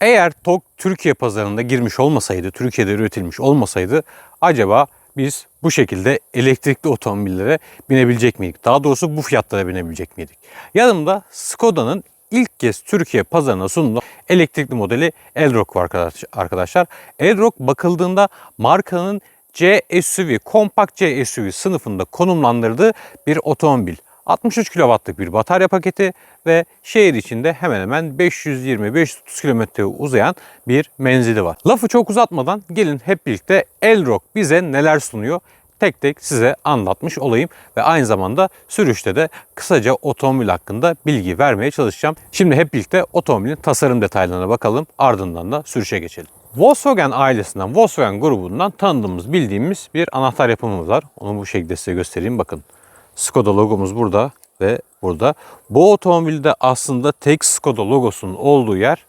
Eğer TOG Türkiye pazarında girmiş olmasaydı, Türkiye'de üretilmiş olmasaydı acaba biz bu şekilde elektrikli otomobillere binebilecek miydik? Daha doğrusu bu fiyatlara binebilecek miydik? Yanımda Skoda'nın ilk kez Türkiye pazarına sunduğu elektrikli modeli Elrock var arkadaş- arkadaşlar. Elrock bakıldığında markanın C SUV, kompakt C SUV sınıfında konumlandırdığı bir otomobil. 63 kW'lık bir batarya paketi ve şehir içinde hemen hemen 520-530 km uzayan bir menzili var. Lafı çok uzatmadan gelin hep birlikte Elrock bize neler sunuyor tek tek size anlatmış olayım ve aynı zamanda sürüşte de kısaca otomobil hakkında bilgi vermeye çalışacağım. Şimdi hep birlikte otomobilin tasarım detaylarına bakalım ardından da sürüşe geçelim. Volkswagen ailesinden, Volkswagen grubundan tanıdığımız, bildiğimiz bir anahtar yapımız var. Onu bu şekilde size göstereyim. Bakın Skoda logomuz burada ve burada. Bu otomobilde aslında tek Skoda logosunun olduğu yer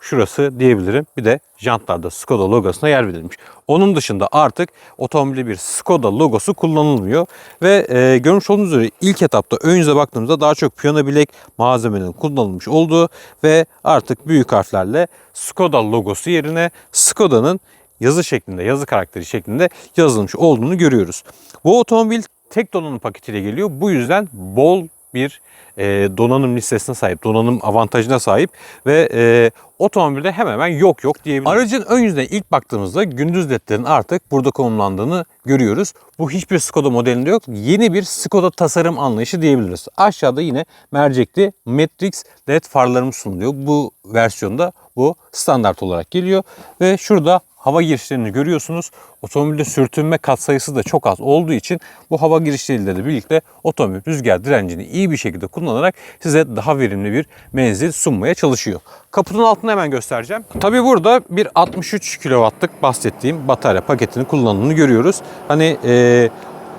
şurası diyebilirim. Bir de jantlarda Skoda logosuna yer verilmiş. Onun dışında artık otomobilde bir Skoda logosu kullanılmıyor. Ve e, görmüş olduğunuz üzere ilk etapta ön yüze baktığımızda daha çok piyano bilek malzemenin kullanılmış olduğu ve artık büyük harflerle Skoda logosu yerine Skoda'nın yazı şeklinde, yazı karakteri şeklinde yazılmış olduğunu görüyoruz. Bu otomobil tek donanım paketiyle geliyor. Bu yüzden bol bir e, donanım listesine sahip, donanım avantajına sahip ve e, otomobilde hemen hemen yok yok diyebiliriz. Aracın ön yüzüne ilk baktığımızda gündüz ledlerin artık burada konumlandığını görüyoruz. Bu hiçbir Skoda modelinde yok. Yeni bir Skoda tasarım anlayışı diyebiliriz. Aşağıda yine mercekli Matrix led farlarımız sunuluyor. Bu versiyonda bu standart olarak geliyor ve şurada hava girişlerini görüyorsunuz. Otomobilde sürtünme katsayısı da çok az olduğu için bu hava girişleriyle de birlikte otomobil rüzgar direncini iyi bir şekilde kullanarak size daha verimli bir menzil sunmaya çalışıyor. Kaputun altını hemen göstereceğim. Tabi burada bir 63 kW'lık bahsettiğim batarya paketinin kullanımını görüyoruz. Hani e,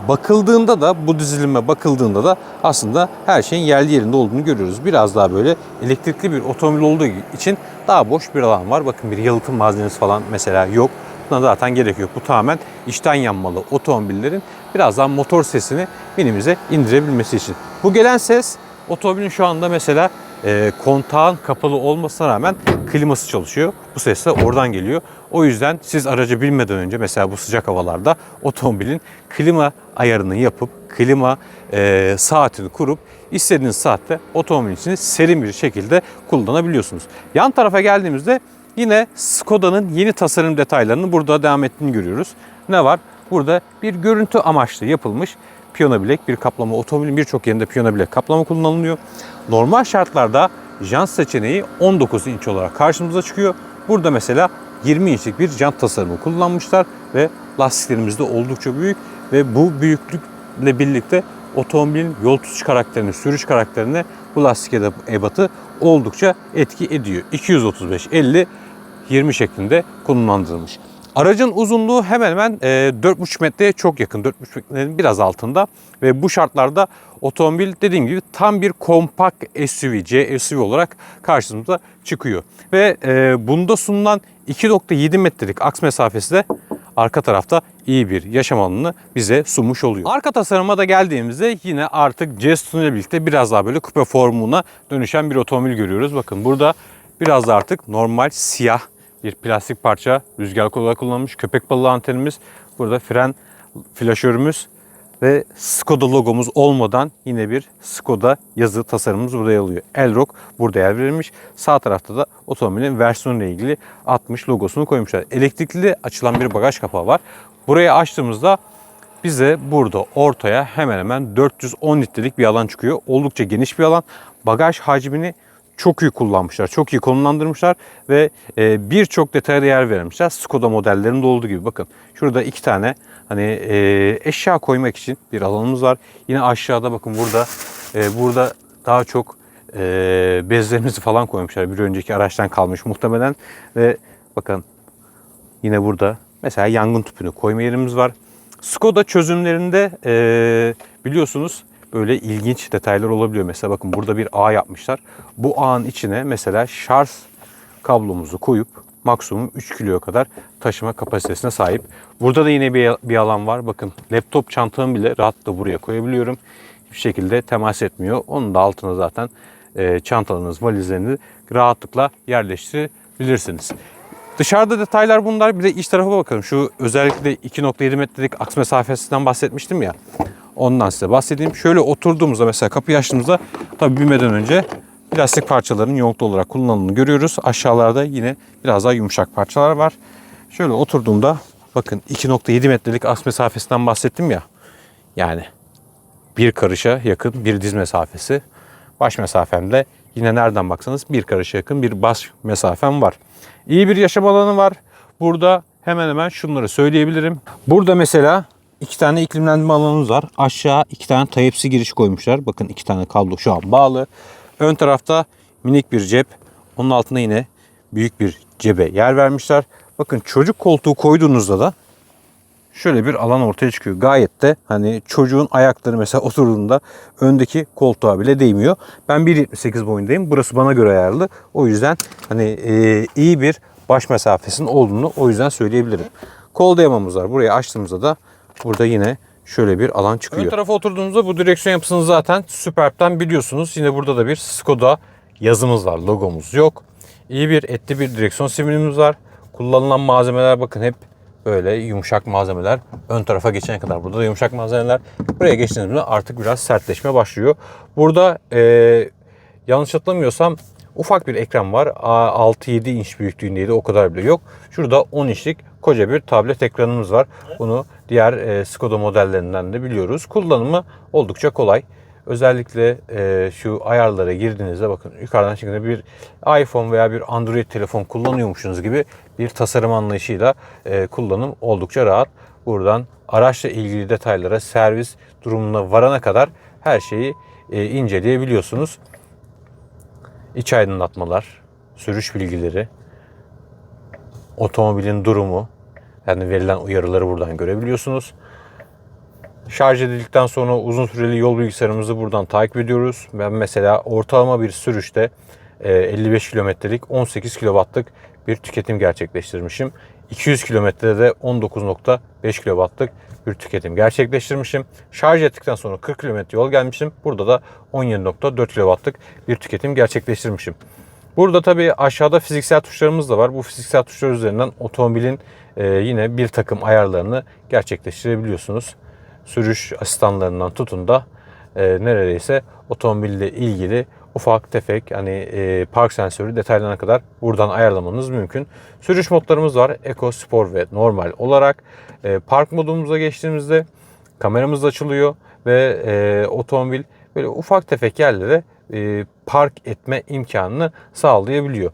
bakıldığında da bu dizilime bakıldığında da aslında her şeyin yerli yerinde olduğunu görüyoruz. Biraz daha böyle elektrikli bir otomobil olduğu için daha boş bir alan var. Bakın bir yalıtım malzemesi falan mesela yok. Buna zaten gerek yok. Bu tamamen içten yanmalı otomobillerin biraz daha motor sesini minimize indirebilmesi için. Bu gelen ses otomobilin şu anda mesela e, kontağın kapalı olmasına rağmen kliması çalışıyor. Bu ses de oradan geliyor. O yüzden siz aracı bilmeden önce mesela bu sıcak havalarda otomobilin klima ayarını yapıp klima e, saatini kurup istediğiniz saatte otomobilin içini serin bir şekilde kullanabiliyorsunuz. Yan tarafa geldiğimizde yine Skoda'nın yeni tasarım detaylarını burada devam ettiğini görüyoruz. Ne var? Burada bir görüntü amaçlı yapılmış piyano bilek bir kaplama. Otomobilin birçok yerinde piyano bilek kaplama kullanılıyor. Normal şartlarda jant seçeneği 19 inç olarak karşımıza çıkıyor. Burada mesela 20 inçlik bir jant tasarımı kullanmışlar ve lastiklerimiz de oldukça büyük ve bu büyüklükle birlikte otomobilin yol tutuş karakterine, sürüş karakterine bu lastik ebatı oldukça etki ediyor. 235 50 20 şeklinde konumlandırılmış. Aracın uzunluğu hemen hemen e, 4,5 metreye çok yakın. 4,5 metrenin biraz altında ve bu şartlarda otomobil dediğim gibi tam bir kompakt SUV, C SUV olarak karşımıza çıkıyor. Ve e, bunda sunulan 2.7 metrelik aks mesafesi de arka tarafta iyi bir yaşam alanını bize sunmuş oluyor. Arka tasarıma da geldiğimizde yine artık Jestun ile birlikte biraz daha böyle kupe formuna dönüşen bir otomobil görüyoruz. Bakın burada biraz da artık normal siyah bir plastik parça rüzgar kolu olarak kullanılmış. Köpek balığı antenimiz. Burada fren flaşörümüz ve Skoda logomuz olmadan yine bir Skoda yazı tasarımımız burada yer alıyor. Elrock burada yer verilmiş. Sağ tarafta da otomobilin versiyonuyla ilgili 60 logosunu koymuşlar. Elektrikli açılan bir bagaj kapağı var. Burayı açtığımızda bize burada ortaya hemen hemen 410 litrelik bir alan çıkıyor. Oldukça geniş bir alan. Bagaj hacmini çok iyi kullanmışlar, çok iyi konumlandırmışlar ve e, birçok detaya yer vermişler. Skoda modellerinde olduğu gibi bakın şurada iki tane hani e, eşya koymak için bir alanımız var. Yine aşağıda bakın burada e, burada daha çok bezlerimizi falan koymuşlar. Bir önceki araçtan kalmış muhtemelen ve bakın yine burada mesela yangın tüpünü koyma yerimiz var. Skoda çözümlerinde biliyorsunuz böyle ilginç detaylar olabiliyor. Mesela bakın burada bir ağ yapmışlar. Bu ağın içine mesela şarj kablomuzu koyup maksimum 3 kiloya kadar taşıma kapasitesine sahip. Burada da yine bir, bir alan var. Bakın laptop çantamı bile rahatlıkla buraya koyabiliyorum. Hiçbir şekilde temas etmiyor. Onun da altına zaten e, çantalarınız, valizlerinizi rahatlıkla bilirsiniz. Dışarıda detaylar bunlar. Bir de iç tarafa bakalım. Şu özellikle 2.7 metrelik aks mesafesinden bahsetmiştim ya. Ondan size bahsedeyim. Şöyle oturduğumuzda mesela kapıyı açtığımızda tabii binmeden önce plastik parçaların yoğunluklu olarak kullanıldığını görüyoruz. Aşağılarda yine biraz daha yumuşak parçalar var. Şöyle oturduğumda bakın 2.7 metrelik aks mesafesinden bahsettim ya. Yani bir karışa yakın bir diz mesafesi. Baş mesafemde yine nereden baksanız bir karışa yakın bir baş mesafem var. İyi bir yaşam alanı var. Burada hemen hemen şunları söyleyebilirim. Burada mesela iki tane iklimlendirme alanımız var. Aşağı iki tane Type-C giriş koymuşlar. Bakın iki tane kablo şu an bağlı. Ön tarafta minik bir cep. Onun altına yine büyük bir cebe yer vermişler. Bakın çocuk koltuğu koyduğunuzda da şöyle bir alan ortaya çıkıyor. Gayet de hani çocuğun ayakları mesela oturduğunda öndeki koltuğa bile değmiyor. Ben 1.78 boyundayım. Burası bana göre ayarlı. O yüzden hani e, iyi bir baş mesafesinin olduğunu o yüzden söyleyebilirim. Kol dayamamız var. Burayı açtığımızda da burada yine şöyle bir alan çıkıyor. Ön tarafa oturduğumuzda bu direksiyon yapısını zaten Superb'den biliyorsunuz. Yine burada da bir Skoda yazımız var. Logomuz yok. İyi bir etli bir direksiyon sivilimiz var. Kullanılan malzemeler bakın hep böyle yumuşak malzemeler. Ön tarafa geçene kadar burada da yumuşak malzemeler. Buraya geçtiğimizde artık biraz sertleşme başlıyor. Burada e, yanlış hatırlamıyorsam ufak bir ekran var. 6-7 inç büyüklüğündeydi. O kadar bile yok. Şurada 10 inçlik koca bir tablet ekranımız var. Bunu diğer e, Skoda modellerinden de biliyoruz. Kullanımı oldukça kolay. Özellikle e, şu ayarlara girdiğinizde bakın yukarıdan çıktığında bir iPhone veya bir Android telefon kullanıyormuşsunuz gibi bir tasarım anlayışıyla e, kullanım oldukça rahat. Buradan araçla ilgili detaylara, servis durumuna varana kadar her şeyi e, inceleyebiliyorsunuz. İç aydınlatmalar, sürüş bilgileri, otomobilin durumu, yani verilen uyarıları buradan görebiliyorsunuz. Şarj edildikten sonra uzun süreli yol bilgisayarımızı buradan takip ediyoruz. Ben mesela ortalama bir sürüşte e, 55 kilometrelik 18 kW'lık bir tüketim gerçekleştirmişim. 200 kilometrede de 19.5 kW'lık bir tüketim gerçekleştirmişim. Şarj ettikten sonra 40 kilometre yol gelmişim. Burada da 17.4 kW'lık bir tüketim gerçekleştirmişim. Burada tabii aşağıda fiziksel tuşlarımız da var. Bu fiziksel tuşlar üzerinden otomobilin e, yine bir takım ayarlarını gerçekleştirebiliyorsunuz. Sürüş asistanlarından tutun da e, neredeyse otomobille ilgili ufak tefek hani e, park sensörü detaylarına kadar buradan ayarlamanız mümkün. Sürüş modlarımız var. Eco, Spor ve normal olarak. E, park modumuza geçtiğimizde kameramız açılıyor ve otomobil böyle ufak tefek yerlere park etme imkanını sağlayabiliyor.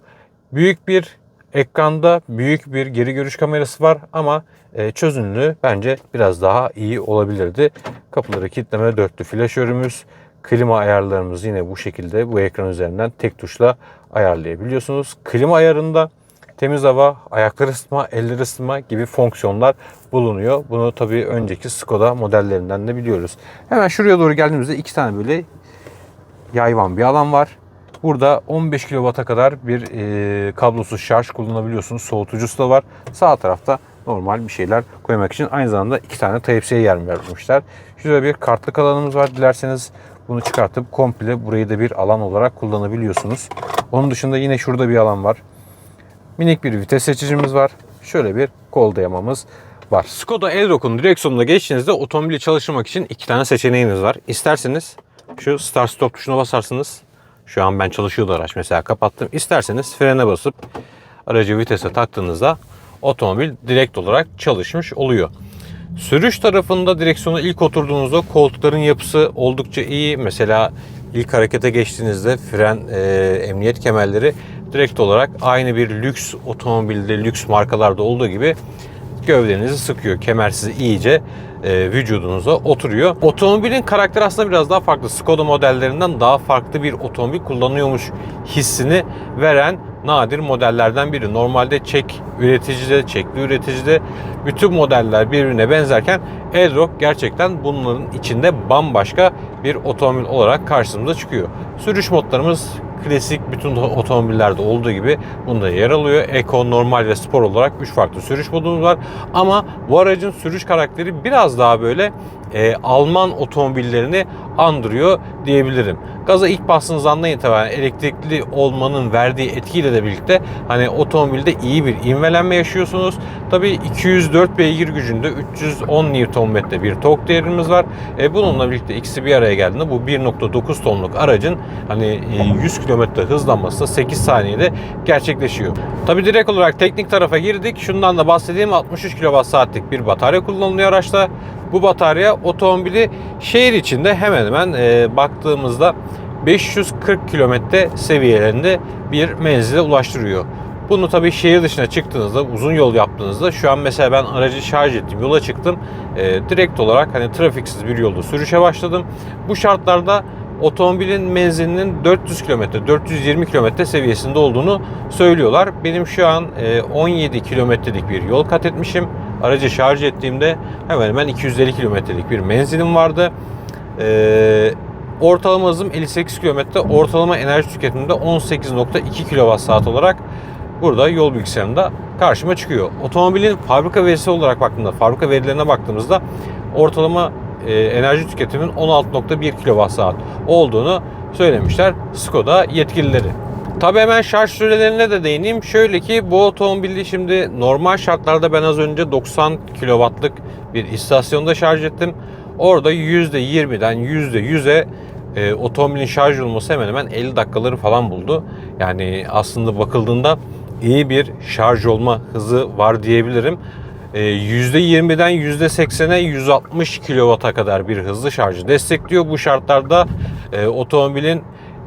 Büyük bir ekranda büyük bir geri görüş kamerası var ama e, çözünürlüğü bence biraz daha iyi olabilirdi. Kapıları kilitleme dörtlü flaşörümüz, klima ayarlarımız yine bu şekilde bu ekran üzerinden tek tuşla ayarlayabiliyorsunuz. Klima ayarında temiz hava, ayakları ısıtma, elleri ısıtma gibi fonksiyonlar bulunuyor. Bunu tabii önceki Skoda modellerinden de biliyoruz. Hemen şuraya doğru geldiğimizde iki tane böyle yayvan bir alan var. Burada 15 kW'a kadar bir e, kablosuz şarj kullanabiliyorsunuz. Soğutucusu da var. Sağ tarafta normal bir şeyler koymak için aynı zamanda iki tane Type-C'ye yer vermişler. Şurada bir kartlık alanımız var. Dilerseniz bunu çıkartıp komple burayı da bir alan olarak kullanabiliyorsunuz. Onun dışında yine şurada bir alan var. Minik bir vites seçicimiz var. Şöyle bir kol dayamamız var. Skoda Elrock'un direksiyonuna geçtiğinizde otomobili çalıştırmak için iki tane seçeneğiniz var. İsterseniz şu start stop tuşuna basarsınız. Şu an ben çalışıyordu araç mesela kapattım. İsterseniz frene basıp aracı vitese taktığınızda otomobil direkt olarak çalışmış oluyor. Sürüş tarafında direksiyona ilk oturduğunuzda koltukların yapısı oldukça iyi. Mesela ilk harekete geçtiğinizde fren, e, emniyet kemerleri direkt olarak aynı bir lüks otomobilde, lüks markalarda olduğu gibi gövdenizi sıkıyor. Kemer sizi iyice e, vücudunuza oturuyor. Otomobilin karakteri aslında biraz daha farklı. Skoda modellerinden daha farklı bir otomobil kullanıyormuş hissini veren nadir modellerden biri. Normalde çek üreticide, çekli üreticide bütün modeller birbirine benzerken Elrock gerçekten bunların içinde bambaşka bir otomobil olarak karşımıza çıkıyor. Sürüş modlarımız klasik bütün otomobillerde olduğu gibi bunda yer alıyor. Eco, normal ve spor olarak 3 farklı sürüş modumuz var. Ama bu aracın sürüş karakteri biraz daha böyle e, Alman otomobillerini andırıyor diyebilirim. Gaza ilk bastığınız andan itibaren elektrikli olmanın verdiği etkiyle de birlikte hani otomobilde iyi bir ivmelenme yaşıyorsunuz. Tabii 204 beygir gücünde 310 Nm bir tork değerimiz var. E, bununla birlikte ikisi bir araya geldiğinde bu 1.9 tonluk aracın hani e, 100 km hızlanması da 8 saniyede gerçekleşiyor. Tabii direkt olarak teknik tarafa girdik. Şundan da bahsedeyim 63 kWh'lik bir batarya kullanılıyor araçta. Bu batarya otomobili şehir içinde hemen hemen e, baktığımızda 540 kilometre seviyelerinde bir menzile ulaştırıyor. Bunu tabii şehir dışına çıktığınızda, uzun yol yaptığınızda şu an mesela ben aracı şarj ettim, yola çıktım. E, direkt olarak hani trafiksiz bir yolda sürüşe başladım. Bu şartlarda otomobilin menzilinin 400 kilometre, 420 kilometre seviyesinde olduğunu söylüyorlar. Benim şu an e, 17 kilometrelik bir yol kat etmişim. Aracı şarj ettiğimde hemen hemen 250 kilometrelik bir menzilim vardı. Ee, ortalama hızım 58 kilometre, ortalama enerji tüketiminde 18.2 kWh olarak burada yol bilgisayarında karşıma çıkıyor. Otomobilin fabrika verisi olarak baktığımda, fabrika verilerine baktığımızda ortalama e, enerji tüketiminin 16.1 kWh olduğunu söylemişler Skoda yetkilileri. Tabii hemen şarj sürelerine de değineyim. Şöyle ki bu otomobili şimdi normal şartlarda ben az önce 90 kW'lık bir istasyonda şarj ettim. Orada %20'den %100'e e, otomobilin şarj olması hemen hemen 50 dakikaları falan buldu. Yani aslında bakıldığında iyi bir şarj olma hızı var diyebilirim. E, %20'den %80'e 160 kW'a kadar bir hızlı şarjı destekliyor. Bu şartlarda e, otomobilin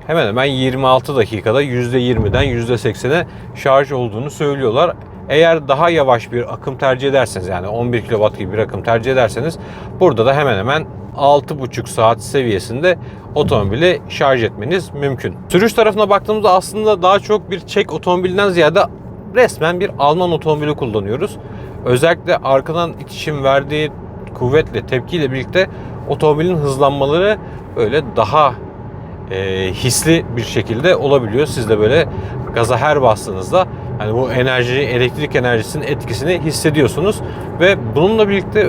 hemen hemen 26 dakikada %20'den %80'e şarj olduğunu söylüyorlar. Eğer daha yavaş bir akım tercih ederseniz yani 11 kW gibi bir akım tercih ederseniz burada da hemen hemen 6,5 saat seviyesinde otomobili şarj etmeniz mümkün. Sürüş tarafına baktığımızda aslında daha çok bir Çek otomobilden ziyade resmen bir Alman otomobili kullanıyoruz. Özellikle arkadan itişim verdiği kuvvetle, tepkiyle birlikte otomobilin hızlanmaları böyle daha e, hisli bir şekilde olabiliyor. Siz de böyle gaza her bastığınızda hani bu enerji, elektrik enerjisinin etkisini hissediyorsunuz ve bununla birlikte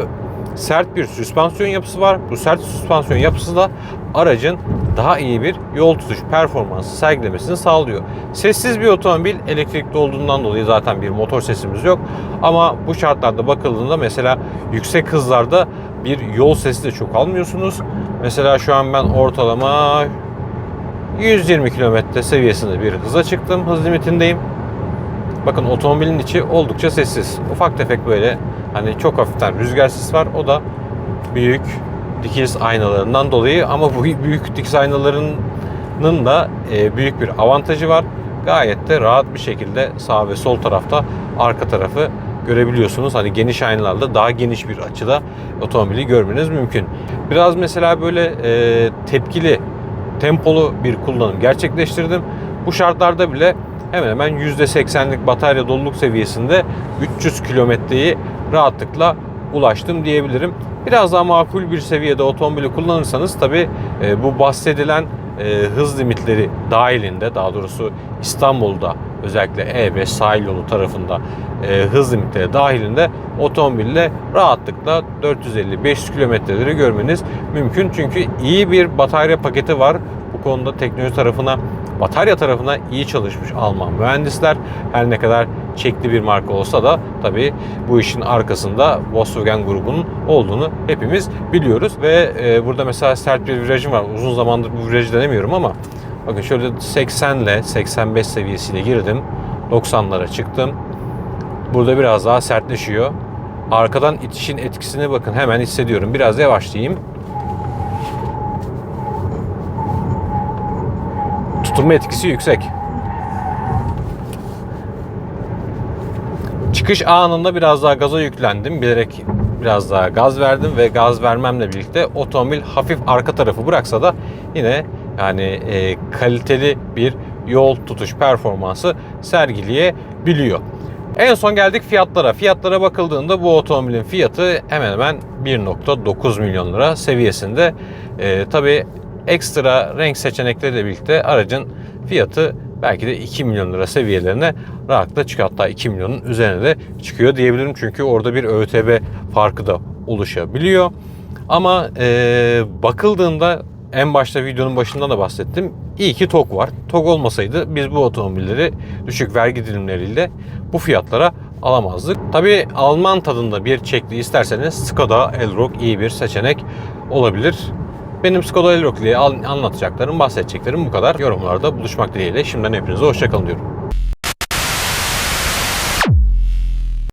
sert bir süspansiyon yapısı var. Bu sert süspansiyon yapısı da aracın daha iyi bir yol tutuş performansı sergilemesini sağlıyor. Sessiz bir otomobil elektrikli olduğundan dolayı zaten bir motor sesimiz yok. Ama bu şartlarda bakıldığında mesela yüksek hızlarda bir yol sesi de çok almıyorsunuz. Mesela şu an ben ortalama 120 km seviyesinde bir hıza çıktım. Hız limitindeyim. Bakın otomobilin içi oldukça sessiz. Ufak tefek böyle hani çok hafiften rüzgar sesi var. O da büyük dikiz aynalarından dolayı ama bu büyük dikiz aynalarının da e, büyük bir avantajı var. Gayet de rahat bir şekilde sağ ve sol tarafta arka tarafı görebiliyorsunuz. Hani geniş aynalarla daha geniş bir açıda otomobili görmeniz mümkün. Biraz mesela böyle e, tepkili tempolu bir kullanım gerçekleştirdim. Bu şartlarda bile hemen hemen %80'lik batarya doluluk seviyesinde 300 kilometreyi rahatlıkla ulaştım diyebilirim. Biraz daha makul bir seviyede otomobili kullanırsanız tabi bu bahsedilen e, hız limitleri dahilinde daha doğrusu İstanbul'da özellikle E5 sahil yolu tarafında e, hız limitleri dahilinde otomobille rahatlıkla 450-500 kilometreleri görmeniz mümkün. Çünkü iyi bir batarya paketi var. Bu konuda teknoloji tarafına batarya tarafına iyi çalışmış Alman mühendisler. Her ne kadar çekli bir marka olsa da tabii bu işin arkasında Volkswagen grubunun olduğunu hepimiz biliyoruz. Ve e, burada mesela sert bir virajım var. Uzun zamandır bu virajı denemiyorum ama bakın şöyle 80 ile 85 seviyesiyle girdim. 90'lara çıktım. Burada biraz daha sertleşiyor. Arkadan itişin etkisini bakın hemen hissediyorum. Biraz yavaşlayayım. Tutunma etkisi yüksek. Çıkış anında biraz daha gaza yüklendim. Bilerek biraz daha gaz verdim ve gaz vermemle birlikte otomobil hafif arka tarafı bıraksa da yine yani e, kaliteli bir yol tutuş performansı sergileyebiliyor. En son geldik fiyatlara. Fiyatlara bakıldığında bu otomobilin fiyatı hemen hemen 1.9 milyon lira seviyesinde. E, Tabi ekstra renk seçenekleriyle birlikte aracın fiyatı belki de 2 milyon lira seviyelerine rahatlıkla çıkıyor. Hatta 2 milyonun üzerine de çıkıyor diyebilirim. Çünkü orada bir ÖTV farkı da oluşabiliyor. Ama eee, bakıldığında en başta videonun başında da bahsettim. İyi ki TOG var. TOG olmasaydı biz bu otomobilleri düşük vergi dilimleriyle bu fiyatlara alamazdık. Tabii Alman tadında bir çekli isterseniz Skoda Elroq iyi bir seçenek olabilir. Benim Skoda Elroq ile anlatacaklarım, bahsedeceklerim bu kadar. Yorumlarda buluşmak dileğiyle. Şimdiden hepinize hoşçakalın diyorum.